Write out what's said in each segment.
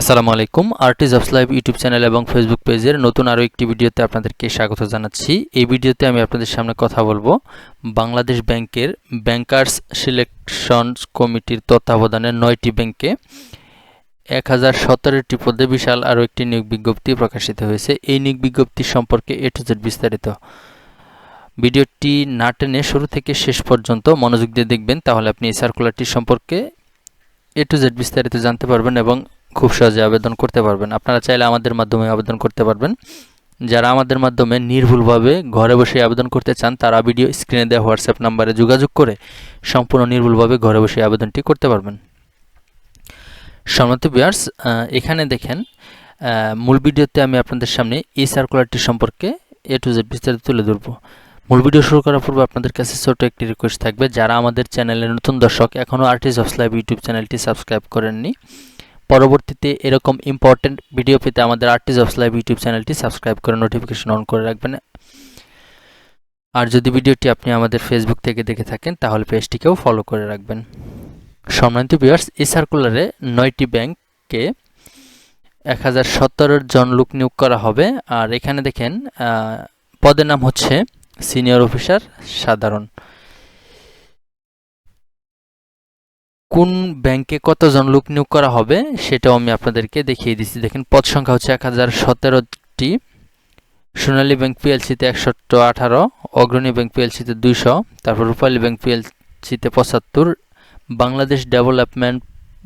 আসসালামু আলাইকুম। Artist of live YouTube channel এবং ফেসবুক পেজের নতুন আরও একটি ভিডিওতে আপনাদেরকে স্বাগত জানাচ্ছি। এই ভিডিওতে আমি আপনাদের সামনে কথা বলব বাংলাদেশ ব্যাংকের ব্যাংকার্স সিলেকশন কমিটির তত্ত্বাবধানে নয়টি ব্যাংকে এক হাজার সতেরোটি পদে বিশাল আরও একটি নিয়োগ বিজ্ঞপ্তি প্রকাশিত হয়েছে। এই নিয়োগ বিজ্ঞপ্তি সম্পর্কে এ টু জেড বিস্তারিত। ভিডিওটি না টেনে শুরু থেকে শেষ পর্যন্ত মনোযোগ দিয়ে দেখবেন, তাহলে আপনি এই সার্কুলারটি সম্পর্কে এ টু জেড বিস্তারিত জানতে পারবেন এবং খুব সহজে আবেদন করতে পারবেন। আপনারা চাইলে আমাদের মাধ্যমে আবেদন করতে পারবেন। যারা আমাদের মাধ্যমে নির্ভুলভাবে ঘরে বসে আবেদন করতে চান, তারা ভিডিও স্ক্রিনে দেওয়া হোয়াটসঅ্যাপ নাম্বারে যোগাযোগ করে সম্পূর্ণ নির্ভুলভাবে ঘরে বসে আবেদনটি করতে পারবেন। সম্মত বিয়ার্স এখানে দেখেন মূল ভিডিওতে আমি আপনাদের সামনে এই সার্কুলারটি সম্পর্কে এ টু জেড বিস্তারিত তুলে ধরবো। মূল ভিডিও শুরু করার পূর্বে আপনাদের কাছে ছোট একটি রিকোয়েস্ট থাকবে। যারা আমাদের চ্যানেলের নতুন দর্শক এখনও আর্টিস্ট অফ লাইভ ইউটিউব চ্যানেলটি সাবস্ক্রাইব করেননি পরবর্তীতে এরকম ইম্পর্টেন্ট ভিডিও পেতে আমাদের আর্টিস্ট অফ লাইভ ইউটিউব চ্যানেলটি সাবস্ক্রাইব করে নোটিফিকেশন অন করে রাখবেন। আর যদি ভিডিওটি আপনি আমাদের ফেসবুক থেকে দেখে থাকেন, তাহলে পেজটিকেও ফলো করে রাখবেন। সম্মানিত বিয়ার্স এই সার্কুলারে নয়টি ব্যাংককে এক হাজার সত্তর জন লোক নিয়োগ করা হবে। আর এখানে দেখেন পদের নাম হচ্ছে সিনিয়র অফিসার সাধারণ। কোন ব্যাংকে কতজন লোক নিয়োগ করা হবে সেটাও আমি আপনাদেরকে দেখিয়ে দিচ্ছি। দেখেন, পদ সংখ্যা হচ্ছে এক হাজার সতেরোটি, সোনালী ব্যাংক পিএলসিতে একশো আঠারো, অগ্রণী ব্যাংক পিএলসিতে দুইশো, তারপর রূপালী ব্যাংক পিএলসিতে পঁচাত্তর, বাংলাদেশ ডেভেলপমেন্ট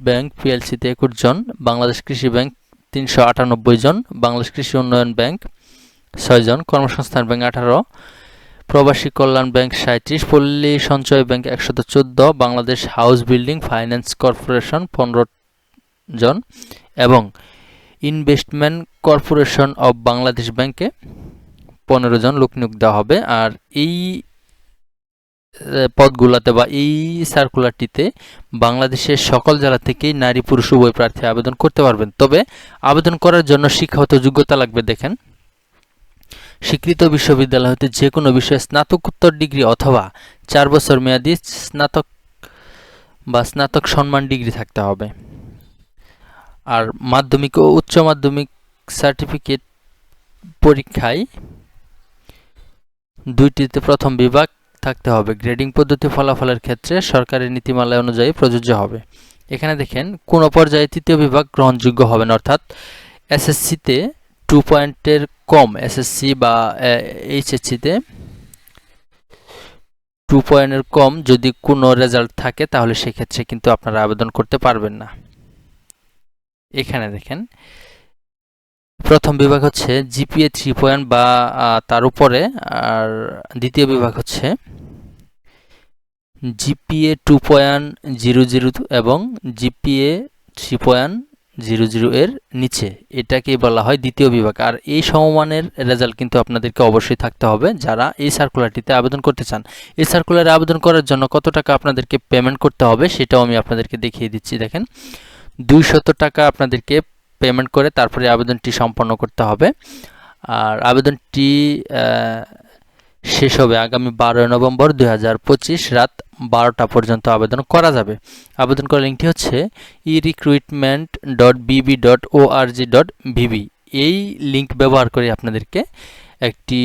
ব্যাংক পিএলসিতে একুশ জন, বাংলাদেশ কৃষি ব্যাংক তিনশো আটানব্বই জন, বাংলাদেশ কৃষি উন্নয়ন ব্যাংক ছয়জন কর্মসংস্থান ব্যাংক আঠারো প্রবাসী কল্যাণ ব্যাংক সাঁত্রিশ পল্লী সঞ্চয় ব্যাংক একশত চোদ্দ, Bangladesh house building finance corporation পনেরো জন এবং ইনভেস্টমেন্ট কর্পোরেশন অব বাংলাদেশ ব্যাংকে পনেরো জন লোক নিয়োগ দেওয়া হবে। আর এই পদগুলোতে বা এই সার্কুলারটিতে বাংলাদেশের সকল জেলা থেকেই নারী, পুরুষ, উভয় প্রার্থী আবেদন করতে পারবেন। তবে আবেদন করার জন্য শিক্ষাগত যোগ্যতা লাগবে, দেখেন। স্বীকৃত বিশ্ববিদ্যালয় হতে যে কোনো বিষয়ে স্নাতকোত্তর ডিগ্রি অথবা চার বছর মেয়াদী স্নাতক বা স্নাতক সম্মান ডিগ্রি থাকতে হবে। আর মাধ্যমিক ও উচ্চ মাধ্যমিক সার্টিফিকেট পরীক্ষায় দুইটিতে প্রথম বিভাগ থাকতে হবে। গ্রেডিং পদ্ধতি ফলাফলের ক্ষেত্রে সরকারের নীতিমালা অনুযায়ী প্রযোজ্য হবে। এখানে দেখেন, কোন পর্যায়ে তৃতীয় বিভাগ গ্রহণযোগ্য হবে না। অর্থাৎ এসএসসিতে টু পয়েন্টের কম এসএসসি বা এইচএসসিতে টু পয়েন্টের কম যদি কোনো রেজাল্ট থাকে, তাহলে সেক্ষেত্রে কিন্তু আপনারা আবেদন করতে পারবেন না। এখানে দেখেন। প্রথম বিভাগ হচ্ছে জিপিএ থ্রি পয়েন্ট বা তার উপরে, আর দ্বিতীয় বিভাগ হচ্ছে GPA two point zero zero এবং GPA three point zero zero এর নিচে। এটাকেই বলা হয় দ্বিতীয় বিভাগ। আর এই সমমানের রেজাল্ট কিন্তু আপনাদেরকে অবশ্যই থাকতে হবে যারা এই সার্কুলারটিতে আবেদন করতে চান। এই সার্কুলারে আবেদন করার জন্য কত টাকা আপনাদেরকে পেমেন্ট করতে হবে সেটাও আমি আপনাদেরকে দেখিয়ে দিচ্ছি, দেখেন। দুইশত টাকা আপনাদেরকে পেমেন্ট করে তারপরে আবেদনটি সম্পন্ন করতে হবে। আর আবেদনটি শেষ হবে আগামী বারোই নভেম্বর দু হাজার পঁচিশ রাত বারোটা পর্যন্ত আবেদন করা যাবে। আবেদন করার লিঙ্কটি হচ্ছে e recruitment dot BB dot O R G dot VB এই লিঙ্ক ব্যবহার করে আপনাদেরকে একটি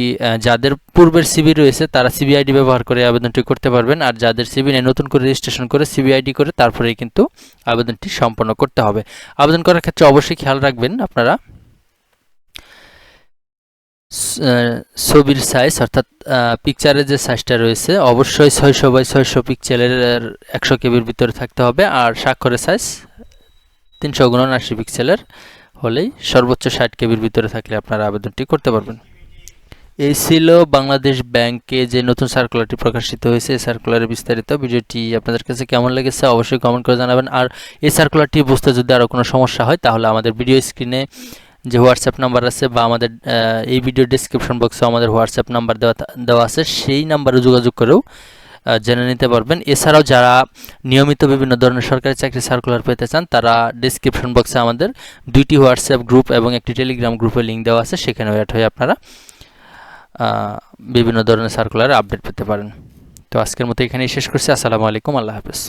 যাদের পূর্বের সিবি রয়েছে তারা সিবিআইডি ব্যবহার করে আবেদনটি করতে পারবেন, আর যাদের সিবি নেই নতুন করে রেজিস্ট্রেশন করে সিবিআইডি করে তারপরেই কিন্তু আবেদনটি সম্পন্ন করতে হবে। আবেদন করার ক্ষেত্রে অবশ্যই খেয়াল রাখবেন আপনারা। ছবির সাইজ অর্থাৎ পিকচারের যে সাইজটা রয়েছে, অবশ্যই ছয়শো বাই ছয়শো পিকচারের একশো কেবির ভিতরে থাকতে হবে। আর স্বাক্ষরের সাইজ তিনশো উনআশি পিক্সেলের হলেই সর্বোচ্চ ষাট কেবির ভিতরে থাকলে আপনারা আবেদনটি করতে পারবেন। এই ছিল বাংলাদেশ ব্যাংকে যে নতুন সার্কুলারটি প্রকাশিত হয়েছে। এই সার্কুলারের বিস্তারিত ভিডিওটি আপনাদের কাছে কেমন লেগেছে অবশ্যই কমেন্ট করে জানাবেন। আর এই সার্কুলারটি বুঝতে যদি আরও কোনো সমস্যা হয়, তাহলে আমাদের ভিডিও স্ক্রিনে যে হোয়াটসঅ্যাপ নাম্বার আছে বা আমাদের এই ভিডিও ডিসক্রিপশন বক্সে আমাদের হোয়াটসঅ্যাপ নাম্বার দেওয়া দেওয়া আছে, সেই নাম্বারে যোগাযোগ করেও জেনে নিতে পারবেন। এছাড়াও যারা নিয়মিত বিভিন্ন ধরনের সরকারি চাকরি সার্কুলার পেতে চান, তারা ডিসক্রিপশন বক্সে আমাদের দুইটি হোয়াটসঅ্যাপ গ্রুপ এবং একটি টেলিগ্রাম গ্রুপের লিঙ্ক দেওয়া আছে সেখানে ওয়েট হয়ে আপনারা বিভিন্ন ধরনের সার্কুলার আপডেট পেতে পারেন। তো আজকের মতো এখানেই শেষ করছি। আসসালামু আলাইকুম। আল্লাহ হাফেজ।